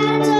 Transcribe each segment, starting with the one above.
I don't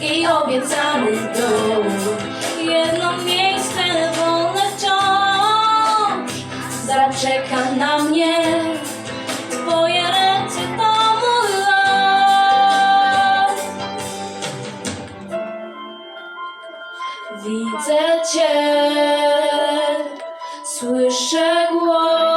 i obiecany dół. Jedno miejsce wolne wciąż zaczeka na mnie. Twoje ręce to mój los. Widzę Cię, słyszę głos.